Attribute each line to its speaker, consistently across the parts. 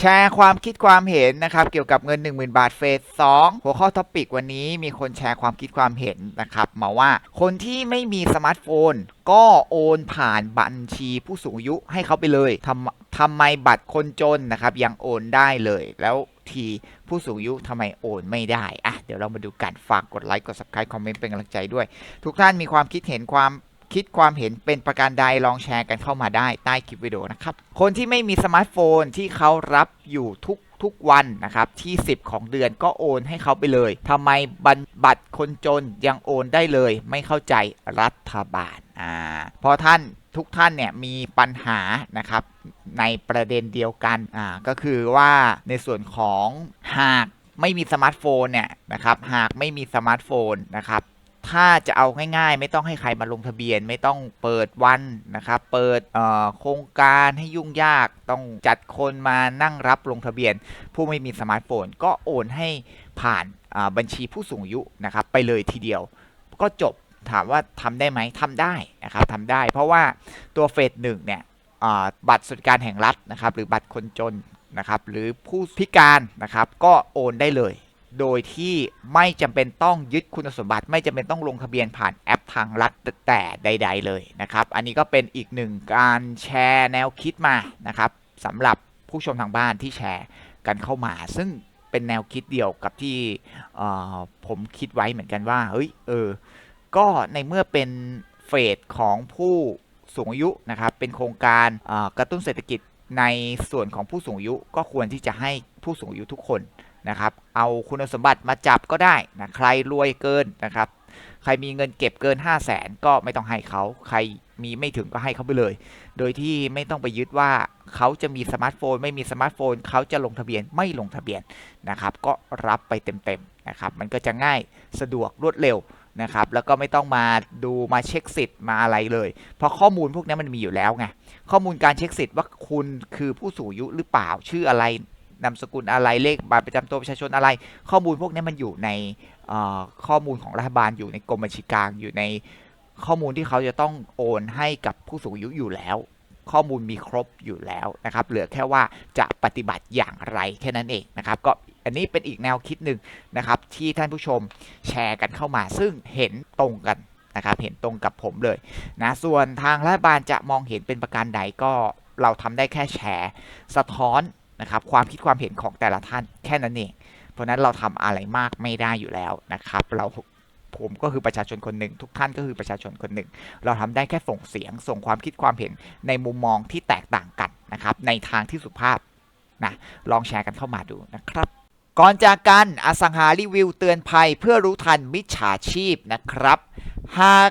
Speaker 1: แชร์ความคิดความเห็นนะครับเกี่ยวกับเงิน 10,000 บาทเฟส2หัวข้อท็อปิกวันนี้มีคนแชร์ความคิดความเห็นนะครับมาว่าคนที่ไม่มีสมาร์ทโฟน ก็โอนผ่านบัญชีผู้สูงอายุให้เขาไปเลยทำทำไมบัตรคนจนนะครับยังโอนได้เลย แล้วทีผู้สูงอายุทำไมโอนไม่ได้อะเดี๋ยวเรามาดูกันฝากกดไลค์กด subscribe คอมเมนต์เป็นกำลังใจด้วย ทุกท่านมีความคิดเห็นความ คิดความเห็นเป็นประการใดลองแชร์กันเข้ามาได้ใต้คลิปวิดีโอนะครับ คนที่ไม่มีสมาร์ทโฟนที่เขารับอยู่ทุกทุกวันนะครับที่ 10 ของเดือนก็โอนให้เขาไปเลยทำไมบัตรคนจนยังโอนได้เลย ไม่เข้าใจรัฐบาลอ่าพราะท่านทุกท่านเนี่ยมีปัญหานะครับในประเด็นเดียวกันอ่าก็คือว่าในส่วนของหากไม่มีสมาร์ทโฟนเนี่ยนะครับหากไม่มีสมาร์ทโฟนนะครับ ถ้าจะเอาง่ายๆ ไม่ต้องให้ใครมาลงทะเบียน ไม่ต้องเปิดวันนะครับเปิดโครงการให้ยุ่งยากต้องจัดคนมานั่งรับลงทะเบียน ผู้ไม่มีสมาร์ทโฟน ก็โอนให้ผ่านบัญชีผู้สูงอายุนะครับไปเลยทีเดียว ก็จบถามว่าทำได้ไหมทำได้นะครับทำได้ เพราะว่าตัวเฟสหนึ่งเนี่ยบัตรสวัสดิการแห่งรัฐนะครับหรือบัตรคนจนนะครับหรือผู้พิการนะครับก็โอนได้เลย โดยที่ไม่จำเป็นต้องยึดคุณสมบัติ ไม่จำเป็นต้องลงทะเบียนผ่านแอปทางรัฐแต่ใด ๆ เลยนะครับ อันนี้ก็เป็นอีกหนึ่งการแชร์แนวคิดมานะครับสำหรับผู้ชมทางบ้านที่แชร์กันเข้ามา ซึ่งเป็นแนวคิดเดียวกับที่ผมคิดไว้เหมือนกันว่าเฮ้ยเออก็ในเมื่อเป็นเฟสของผู้สูงอายุนะครับ เป็นโครงการกระตุ้นเศรษฐกิจในส่วนของผู้สูงอายุก็ควรที่จะให้ผู้สูงอายุทุกคน นะครับเอาคุณสมบัติมาจับก็ได้นะใครรวยเกินนะครับใครมีเงินเก็บเกิน 5 0 0แสนก็ไม่ต้องให้เขา ใครมีไม่ถึงก็ให้เขาไปเลย โดยที่ไม่ต้องไปยึดว่าเขาจะมีสมาร์ทโฟน ไม่มีสมาร์ทโฟน เขาจะลงทะเบียนไม่ลงทะเบียนนะครับ ก็รับไปเต็มๆนะครับ มันก็จะง่ายสะดวกรวดเร็วนะครับ แล้วก็ไม่ต้องมาดูมาเช็คสิทธิ์มาอะไรเลย เพราะข้อมูลพวกนี้มันมีอยู่แล้วไง ข้อมูลการเช็คสิทธิ์ว่าคุณคือผู้สูงอายุหรือเปล่า ชื่ออะไร นามสกุลอะไรเลขบัตรประจำตัวประชาชนอะไร ข้อมูลพวกนี้มันอยู่ในข้อมูลของรัฐบาลอยู่ในกรมบัญชีกลางอยู่ในข้อมูลที่เขาจะต้องโอนให้กับผู้สูงอายุอยู่แล้ว ข้อมูลมีครบอยู่แล้วนะครับ เหลือแค่ว่าจะปฏิบัติอย่างไรแค่นั้นเองนะครับ ก็อันนี้เป็นอีกแนวคิดหนึ่งนะครับ ที่ท่านผู้ชมแชร์กันเข้ามา ซึ่งเห็นตรงกันนะครับ เห็นตรงกับผมเลยนะส่วนทางรัฐบาลจะมองเห็นเป็นประการใดก็เราทำได้แค่แชร์ สะท้อน นะครับความคิดความเห็นของแต่ละท่านแค่นั้นเอง เพราะนั้นเราทำอะไรมากไม่ได้อยู่แล้วนะครับ เราผมก็คือประชาชนคนหนึ่ง ทุกท่านก็คือประชาชนคนหนึ่ง เราทำได้แค่ส่งเสียง ส่งความคิดความเห็นในมุมมองที่แตกต่างกันนะครับ ในทางที่สุภาพนะลองแชร์กันเข้ามาดูนะครับ ก่อนจากกันอสังหารีวิวเตือนภัยเพื่อรู้ทันมิจฉาชีพนะครับ หาก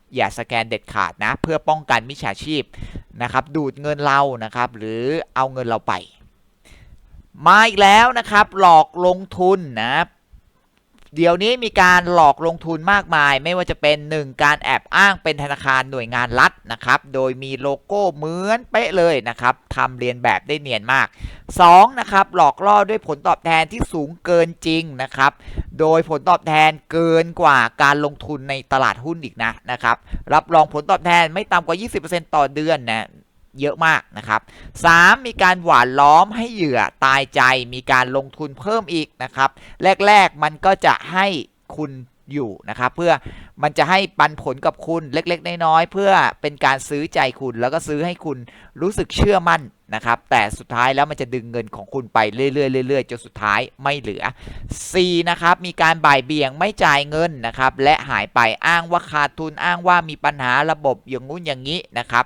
Speaker 1: อย่าสแกนเด็ดขาดนะ เพื่อป้องกันมิจฉาชีพนะครับ ดูดเงินเรานะครับ หรือเอาเงินเราไป มาอีกแล้วนะครับ หลอกลงทุนนะเดี๋ยวนี้มีการหลอกลงทุนมากมาย ไม่ว่าจะเป็น 1 การแอบอ้างเป็นธนาคารหน่วยงานรัฐนะครับ โดยมีโลโก้เหมือนเป๊ะเลยนะครับทำเรียนแบบได้เนียนมาก 2. นะครับหลอกล่อด้วยผลตอบแทนที่สูงเกินจริงนะครับ โดยผลตอบแทนเกินกว่าการลงทุนในตลาดหุ้นอีกนะนะครับ รับรองผลตอบแทนไม่ต่ำกว่า 20%ต่อเดือนนะเยอะมากนะครับ 3. มีการหวานล้อมให้เหยื่อตายใจ มีการลงทุนเพิ่มอีกนะครับ แรก ๆ มันก็จะให้คุณอยู่นะครับเพื่อมันจะให้ปันผลกับคุณเล็ก ๆ น้อยๆเพื่อเป็นการซื้อใจคุณแล้วก็ซื้อให้คุณรู้สึกเชื่อมั่น นะครับ แต่สุดท้ายแล้วมันจะดึงเงินของคุณไปเรื่อยๆเรื่อยๆจนสุดท้ายไม่เหลือ C นะครับ มีการบ่ายเบี่ยงไม่จ่ายเงินนะครับ และหายไปอ้างว่าขาดทุนอ้างว่ามีปัญหาระบบอย่างงู้นอย่างนี้นะครับ